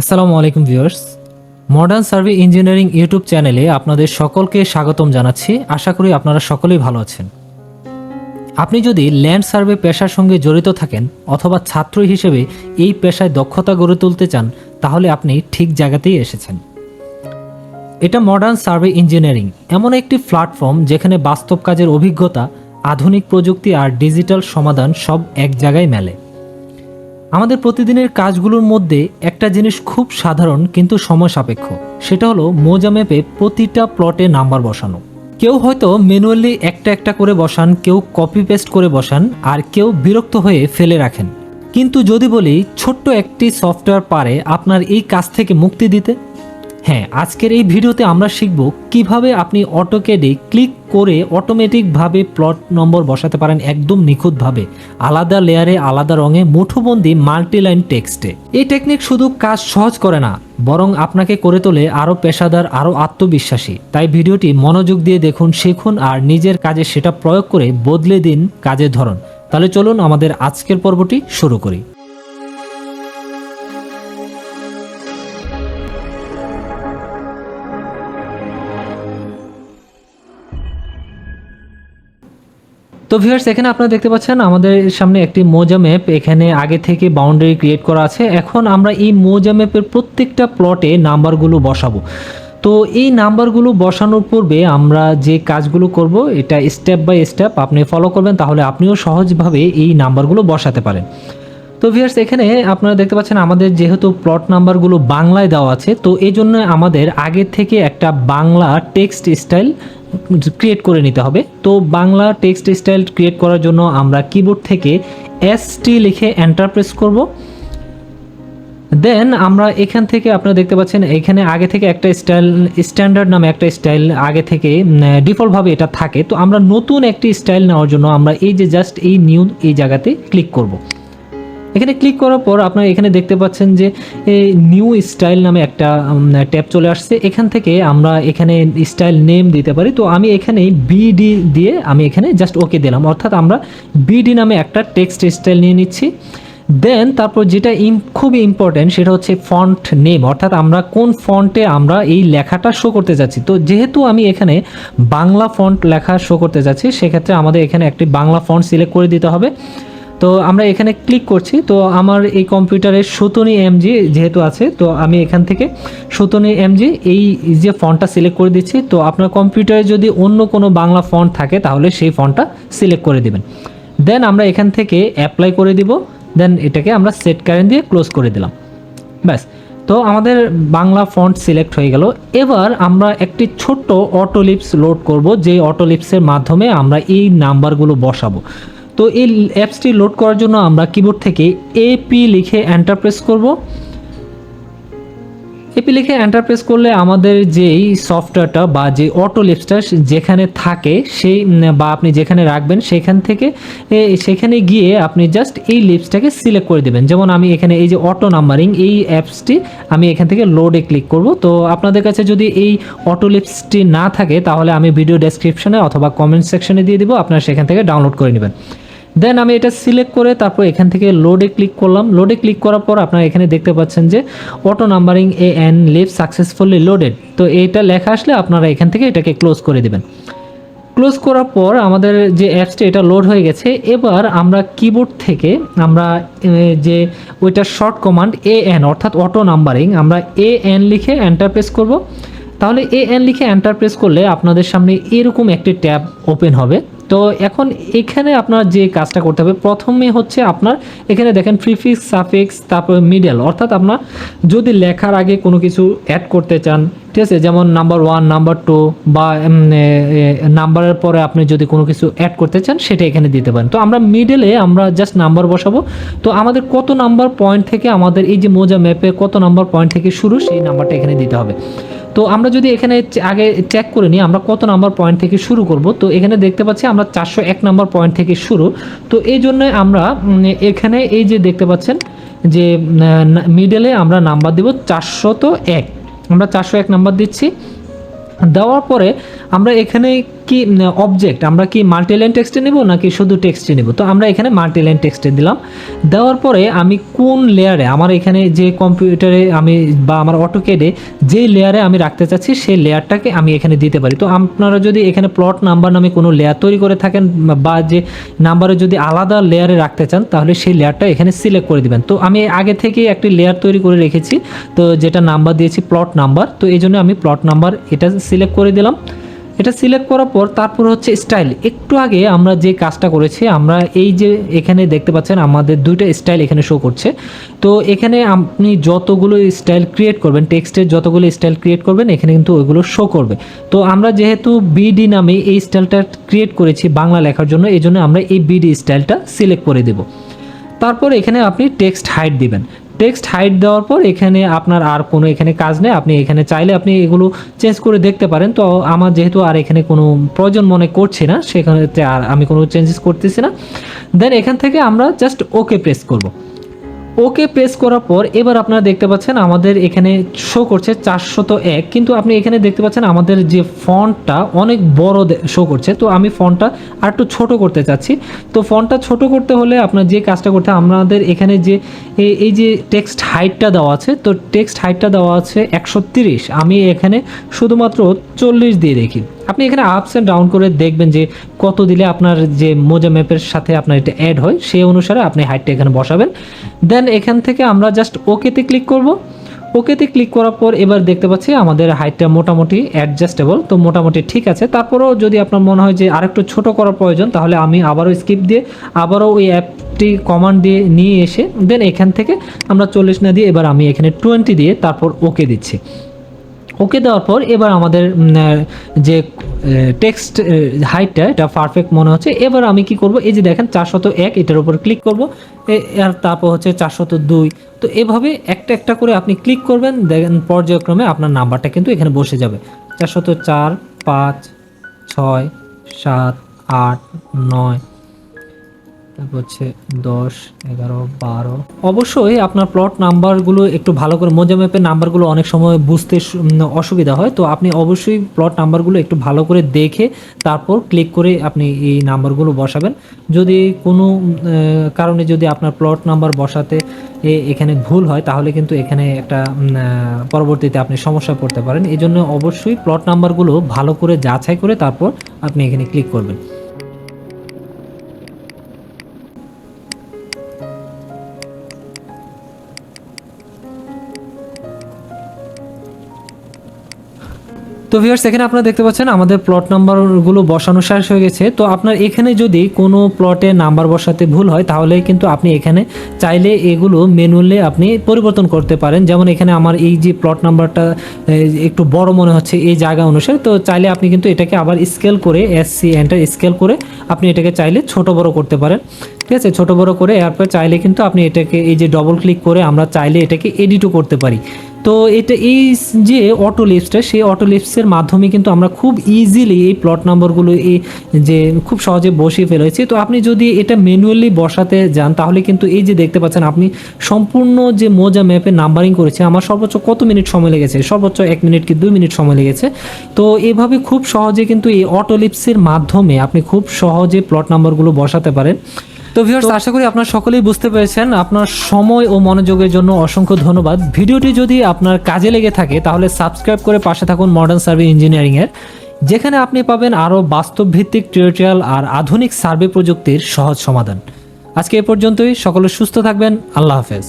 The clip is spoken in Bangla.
আসসালামু আলাইকুম viewers. Modern survey engineering YouTube চ্যানেলে আপনাদের সকলকে স্বাগতম জানাচ্ছি। আশা করি আপনারা সকলেই ভালো আছেন। আপনি যদি ল্যান্ড সার্ভে পেশার সঙ্গে জড়িত থাকেন অথবা ছাত্র হিসেবে এই পেশায় দক্ষতা গড়ে তুলতে চান, তাহলে আপনি ঠিক জায়গাতেই এসেছেন। এটা মডার্ন সার্ভে ইঞ্জিনিয়ারিং এমন একটি প্ল্যাটফর্ম যেখানে বাস্তব কাজের অভিজ্ঞতা, আধুনিক প্রযুক্তি আর ডিজিটাল সমাধান সব এক জায়গায় মেলে। আমাদের প্রতিদিনের কাজগুলোর মধ্যে একটা জিনিস খুব সাধারণ কিন্তু সময় সাপেক্ষ। সেটা হলো মোজা ম্যাপে প্রতিটা প্লটে নাম্বার বসানো। কেউ হয়তো ম্যানুয়ালি একটা একটা করে বসান, কেউ কপি পেস্ট করে বসান, আর কেউ বিরক্ত হয়ে ফেলে রাখেন। কিন্তু যদি বলি ছোট্ট একটি সফটওয়্যার পারে আপনার এই কাজ থেকে মুক্তি দিতে হ্যাঁ আজকের এই ভিডিওতে আমরা শিখব কীভাবে আপনি অটোকেডে ক্লিক করে অটোমেটিকভাবে প্লট নম্বর বসাতে পারেন একদম নিখুঁতভাবে, আলাদা লেয়ারে, আলাদা রঙে, মুঠোবন্দি, মাল্টিলাইন টেক্সটে। এই টেকনিক শুধু কাজ সহজ করে না, বরং আপনাকে করে তোলে আরও পেশাদার, আরও আত্মবিশ্বাসী। তাই ভিডিওটি মনোযোগ দিয়ে দেখুন, শিখুন আর নিজের কাজে সেটা প্রয়োগ করে বদলে দিন কাজের ধরন। তাহলে চলুন আমাদের আজকের পর্বটি শুরু করি। তো ভিউয়ার্স এখানে আপনারা দেখতে পাচ্ছেন আমাদের সামনে একটি মোজা ম্যাপ এখানে আগে থেকে বাউন্ডারি ক্রিয়েট করা আছে। এখন আমরা এই মোজা ম্যাপের প্রত্যেকটা প্লটে নাম্বারগুলো বসাবো। তো এই নাম্বারগুলো বসানোর পূর্বে আমরা যে কাজগুলো করব, এটা স্টেপ বাই স্টেপ আপনি ফলো করবেন, তাহলে আপনিও সহজভাবে এই নাম্বারগুলো বসাতে পারেন। তো ভিউয়ার্স এখানে আপনারা দেখতে পাচ্ছেন আমাদের যেহেতু প্লট নাম্বারগুলো বাংলায় দেওয়া আছে, তো এই জন্য আমাদের আগে থেকে একটা বাংলা টেক্সট স্টাইল ক্রিয়েট করে নিতে হবে। তো বাংলা টেক্সট স্টাইল ক্রিয়েট করার জন্য আমরা কিবোর্ড থেকে এস টি লিখে এন্টার প্রেস করব। দেন আমরা এখান থেকে আপনারা দেখতে পাচ্ছেন এখানে আগে থেকে একটা স্টাইল স্ট্যান্ডার্ড নামে একটা স্টাইল আগে থেকে ডিফল্টভাবে এটা থাকে। তো আমরা নতুন একটি স্টাইল নেওয়ার জন্য আমরা এই যে জাস্ট এই নিউ এই জায়গাতে ক্লিক করব। এখানে ক্লিক করার পর আপনারা এখানে দেখতে পাচ্ছেন যে নিউ স্টাইল নামে একটা ট্যাব চলে আসছে। এখান থেকে আমরা এখানে স্টাইল নেম দিতে পারি। তো আমি এখানে বিডি দিয়ে আমি এখানে জাস্ট ওকে দিলাম। অর্থাৎ আমরা বিডি নামে একটা টেক্সট স্টাইল নিয়ে নিচ্ছি। দেন তারপর যেটা ইম খুবই ইম্পর্ট্যান্ট সেটা হচ্ছে ফন্ট নেম অর্থাৎ আমরা কোন ফন্টে আমরা এই লেখাটা শো করতে যাচ্ছি। তো যেহেতু আমি এখানে বাংলা ফন্ট লেখা শো করতে যাচ্ছি, সেক্ষেত্রে আমাদের এখানে একটি বাংলা ফন্ট সিলেক্ট করে দিতে হবে। তো আমরা এখানে ক্লিক করছি। তো আমার এই কম্পিউটারে সতনি এমজি যেহেতু আছে, তো আমি এখান থেকে সতনি এমজি এই যে ফন্টটা সিলেক্ট করে দিচ্ছি, তো আপনার কম্পিউটারে যদি অন্য কোনো বাংলা ফন্ট থাকে, তাহলে সেই ফন্টটা সিলেক্ট করে দিবেন। দেন আমরা এখান থেকে অ্যাপ্লাই করে দিব। দেন এটাকে আমরা সেট কারেন্ট দিয়ে ক্লোজ করে দিলাম। ব্যাস। তো আমাদের বাংলা ফন্ট সিলেক্ট হয়ে গেল। এবার আমরা একটি ছোট্ট অটোলিপস লোড করব যে অটোলিপসের মাধ্যমে আমরা এই নাম্বারগুলো বসাবো। তো এই অ্যাপসটি লোড করার জন্য আমরা কিবোর্ড থেকে এপি লিখে এন্টার প্রেস করব। এপি লিখে এন্টার করলে আমাদের যেই সফটওয়্যারটা বা যে অটো লিপসটা যেখানে থাকে, সেই, বা আপনি যেখানে রাখবেন সেখান থেকে সেখানে গিয়ে আপনি জাস্ট এই লিপসটাকে সিলেক্ট করে দেবেন। যেমন আমি এখানে এই যে অটো নাম্বারিং এই অ্যাপসটি আমি এখান থেকে লোডে ক্লিক করব। তো আপনাদের কাছে যদি এই অটো লিপসটি না থাকে, তাহলে আমি ভিডিও ডেসক্রিপশনে অথবা কমেন্ট সেকশনে দিয়ে দিব। আপনারা সেখান থেকে ডাউনলোড করে নেবেন। দেন আমি এটা সিলেক্ট করে তারপর এখান থেকে লোডে ক্লিক করলাম। লোডে ক্লিক করার পর আপনারা এখানে দেখতে পাচ্ছেন যে auto numbering A N live successfully loaded তো এইটা লেখা আসলে আপনারা এখান থেকে এটাকে ক্লোজ করে দেবেন। ক্লোজ করার পর আমাদের যে অ্যাপসটি এটা লোড হয়ে গেছে। এবার আমরা কিবোর্ড থেকে আমরা যে ওইটা শর্ট কমান্ড এ এন অর্থাৎ অটো নাম্বারিং আমরা এ এন লিখে এন্টার প্রেস করব। তাহলে এ এন লিখে এন্টার প্রেস করলে আপনাদের সামনে এরকম একটি ট্যাব ওপেন হবে। তো এখন এখানে আপনার যে কাজটা করতে হবে, প্রথমে হচ্ছে আপনার এখানে দেখেন প্রিফিক্স, সাফিক্স, তারপর মিডেল। অর্থাৎ আপনার যদি লেখার আগে কোনো কিছু অ্যাড করতে চান ঠিক আছে, যেমন নাম্বার ওয়ান নাম্বার টু বা নাম্বারের পরে আপনি যদি কোনো কিছু অ্যাড করতে চান, সেটা এখানে দিতে পারেন। তো আমরা মিডলে আমরা জাস্ট নাম্বার বসাবো। তো আমাদের কত নাম্বার পয়েন্ট থেকে আমাদের এই যে মোজা ম্যাপে কত নাম্বার পয়েন্ট থেকে শুরু, সেই নাম্বারটা এখানে দিতে হবে। তো আমরা যদি এখানে আগে চেক করে নিই, আমরা কত নাম্বার পয়েন্ট থেকে শুরু করব। তো এখানে দেখতে পাচ্ছি আমরা চারশো এক নাম্বার পয়েন্ট থেকে শুরু। তো এই জন্য আমরা এখানে এই যে দেখতে পাচ্ছেন যে মিডেলে আমরা নাম্বার দেব তো এক। আমরা চারশো এক নাম্বার দিচ্ছি। দেওয়ার পরে আমরা এখানে কি অবজেক্ট আমরা কি মাল্টিলাইন টেক্সটে নেব নাকি শুধু টেক্সটে নেব? তো আমরা এখানে মাল্টিলাইন টেক্সটে দিলাম। দেওয়ার পরে আমি কোন লেয়ারে আমার এখানে যে কম্পিউটারে আমি বা আমার অটোকেডে যে লেয়ারে আমি রাখতে চাচ্ছি, সেই লেয়ারটাকে আমি এখানে দিতে পারি। তো আপনারা যদি এখানে প্লট নাম্বার নামে কোনো লেয়ার তৈরি করে থাকেন বা যে নাম্বারে যদি আলাদা লেয়ারে রাখতে চান, তাহলে সেই লেয়ারটা এখানে সিলেক্ট করে দিবেন। তো আমি আগে থেকেই একটি লেয়ার তৈরি করে রেখেছি। তো যেটা নাম্বার দিয়েছি প্লট নাম্বার তো এই জন্য আমি প্লট নাম্বার এটা সিলেক্ট করে দিলাম। এটা সিলেক্ট করার পর তারপর হচ্ছে স্টাইল একটু আগে আমরা যে কাজটা করেছি, আমরা এই যে এখানে দেখতে পাচ্ছেন আমাদের দুইটা স্টাইল এখানে শো করছে। তো এখানে আপনি যতগুলো স্টাইল ক্রিয়েট করবেন টেক্সটের যতগুলো স্টাইল ক্রিয়েট করবেন, এখানে কিন্তু ওইগুলো শো করবে। তো আমরা যেহেতু বিডি নামে এই স্টাইলটা ক্রিয়েট করেছি বাংলা লেখার জন্য এই জন্য আমরা এই বিডি স্টাইলটা সিলেক্ট করে দেব। তারপর এখানে আপনি টেক্সট হাইট দিবেন। টেক্সট হাইট দেওয়ার পর এখানে আপনার আর কোনো এখানে কাজ নেই। আপনি এখানে চাইলে আপনি এগুলো চেঞ্জ করে দেখতে পারেন। তো আমার যেহেতু আর এখানে কোনো প্রয়োজন মনে করছি না, সেখানে আর আমি কোনো চেঞ্জেস করতেছি না। দেন এখান থেকে আমরা জাস্ট ওকে প্রেস করব। ওকে প্রেস করার পর এবার আপনারা দেখতে পাচ্ছেন আমাদের এখানে শো করছে চারশত এক। কিন্তু আপনি এখানে দেখতে পাচ্ছেন আমাদের যে ফন্টটা অনেক বড় শো করছে। তো আমি ফন্টটা আর একটু ছোটো করতে চাচ্ছি। তো ফন্টটা ছোট করতে হলে আপনার যে কাজটা করতে আমাদের এখানে যে এই- যে টেক্সট হাইটটা দেওয়া আছে, তো টেক্সট হাইটটা দেওয়া আছে একশো আমি এখানে শুধুমাত্র চল্লিশ দিয়ে রেখি আপনি এখানে আপস অ্যান্ড ডাউন করে দেখবেন যে কত দিলে আপনার যে মোজা ম্যাপের সাথে আপনার এটা অ্যাড হয়, সেই অনুসারে আপনি হাইটটা এখানে বসাবেন। দেন এখান থেকে আমরা জাস্ট ওকেতে ক্লিক করব। ওকেতে ক্লিক করার পর এবার দেখতে পাচ্ছি আমাদের হাইটটা মোটামুটি অ্যাডজাস্টেবল তো মোটামুটি ঠিক আছে। তারপরেও যদি আপনার মনে হয় যে আরেকটু ছোট করার প্রয়োজন, তাহলে আমি আবারও স্কিপ দিয়ে আবারও ওই অ্যাপটি কমান্ড দিয়ে নিয়ে এসে দেন এখান থেকে আমরা চল্লিশ না দিয়ে এবার আমি এখানে টোয়েন্টি দিয়ে তারপর ওকে দিচ্ছি। ওকে দেওয়ার পর এবার আমাদের যে টেক্সট হাইটটা এটা পারফেক্ট মনে হচ্ছে। এবার আমি কি করব? এই যে দেখেন, চারশত এক, এটার উপর ক্লিক করব। আর তারপর হচ্ছে চারশত দুই। তো এভাবে একটা একটা করে আপনি ক্লিক করবেন। দেখেন, পর্যায়ক্রমে আপনার নাম্বারটা কিন্তু এখানে বসে যাবে। চারশত চার, পাঁচ, ছয়, সাত, আট, নয় তারপর হচ্ছে দশ, এগারো, বারো। অবশ্যই আপনার প্লট নাম্বারগুলো একটু ভালো করে মোজা ম্যাপের নাম্বারগুলো অনেক সময় বুঝতে অসুবিধা হয়। তো আপনি অবশ্যই প্লট নাম্বারগুলো একটু ভালো করে দেখে তারপর ক্লিক করে আপনি এই নাম্বারগুলো বসাবেন। যদি কোনো কারণে যদি আপনার প্লট নাম্বার বসাতে এখানে ভুল হয়, তাহলে কিন্তু এখানে একটা পরবর্তীতে আপনি সমস্যায় পড়তে পারেন। এই জন্য অবশ্যই প্লট নাম্বারগুলো ভালো করে যাচাই করে তারপর আপনি এখানে ক্লিক করবেন। তো ভিউয়ার্স এখানে আপনারা দেখতে পাচ্ছেন আমাদের প্লট নাম্বারগুলো বসানো শেষ হয়ে গেছে। তো আপনার এখানে যদি কোনো প্লটে নাম্বার বসাতে ভুল হয়, তাহলে কিন্তু আপনি এখানে চাইলে এগুলো ম্যানুয়ালি আপনি পরিবর্তন করতে পারেন। যেমন এখানে আমার এই যে প্লট নাম্বারটা একটু বড় মনে হচ্ছে এই জায়গা অনুসারে, তো চাইলে আপনি কিন্তু এটাকে আবার স্কেল করে এস সি এন্টার স্কেল করে আপনি এটাকে চাইলে ছোট বড় করতে পারেন। ঠিক আছে? ছোট বড় করে এরপর চাইলে কিন্তু আপনি এটাকে এই যে ডবল ক্লিক করে আমরা চাইলে এটাকে এডিটও করতে পারি। তো এটা এই যে অটো লিপসটা সেই অটো লিপসের মাধ্যমে কিন্তু আমরা খুব ইজিলি এই প্লট নাম্বারগুলো এই যে খুব সহজে বসিয়ে ফেলেছি। তো আপনি যদি এটা ম্যানুয়ালি বসাতে যান, তাহলে কিন্তু এই যে দেখতে পাচ্ছেন, আপনি সম্পূর্ণ যে মোজা ম্যাপে নাম্বারিং করেছে, আমার সর্বোচ্চ কত মিনিট সময় লেগেছে? সর্বোচ্চ এক মিনিট কি দুই মিনিট সময় লেগেছে? তো এভাবে খুব সহজে কিন্তু এই অটো লিপসের মাধ্যমে আপনি খুব সহজে প্লট নাম্বারগুলো বসাতে পারেন। তো ভিউয়ার্স আশা করি আপনারা সকলেই বুঝতে পেরেছেন আপনার সময় ও মনোযোগের জন্য অসংখ্য ধন্যবাদ। ভিডিওটি যদি আপনার কাজে লেগে থাকে তাহলে সাবস্ক্রাইব করে পাশে থাকুন মডার্ন সার্ভে ইঞ্জিনিয়ারিং এর যেখানে আপনি পাবেন আরও বাস্তব ভিত্তিক টিউটোরিয়াল আর আধুনিক সার্ভে প্রযুক্তির সহজ সমাধান। আজকে এ পর্যন্তই সকলে সুস্থ থাকবেন আল্লাহ হাফেজ।